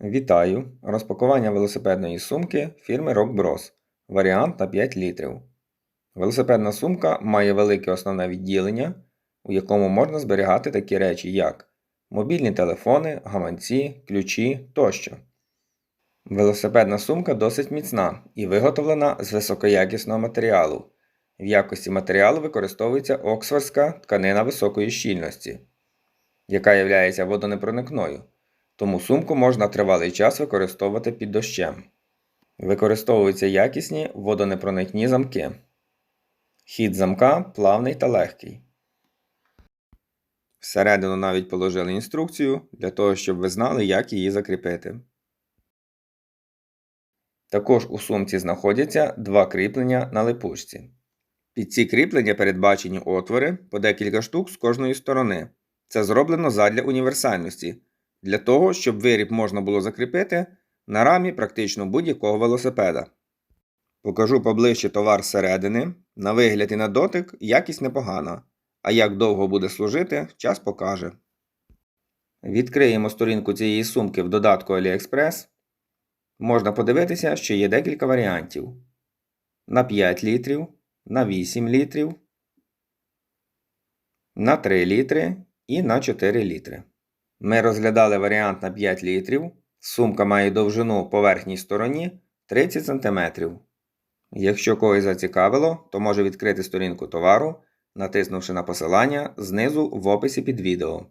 Вітаю! Розпакування велосипедної сумки фірми Rock Bros. Варіант на 5 літрів. Велосипедна сумка має велике основне відділення, у якому можна зберігати такі речі, як мобільні телефони, гаманці, ключі тощо. Велосипедна сумка досить міцна і виготовлена з високоякісного матеріалу. В якості матеріалу використовується оксфордська тканина високої щільності, яка є водонепроникною тому сумку можна тривалий час використовувати під дощем. Використовуються якісні водонепроникні замки. Хід замка плавний та легкий. Всередину навіть положили інструкцію для того, щоб ви знали, як її закріпити. Також у сумці знаходяться два кріплення на липучці. Під ці кріплення передбачені отвори по декілька штук з кожної сторони. Це зроблено задля універсальності, для того, щоб виріб можна було закріпити на рамі практично будь-якого велосипеда. Покажу поближче товар зсередини. На вигляд і на дотик якість непогана, а як довго буде служити, час покаже. Відкриємо сторінку цієї сумки в додатку AliExpress. Можна подивитися, що є декілька варіантів: на 5 літрів, на 8 літрів, на 3 літри і на 4 літри. Ми розглядали варіант на 5 літрів. Сумка має довжину по верхній стороні 30 см. Якщо когось зацікавило, то може відкрити сторінку товару, натиснувши на посилання знизу в описі під відео.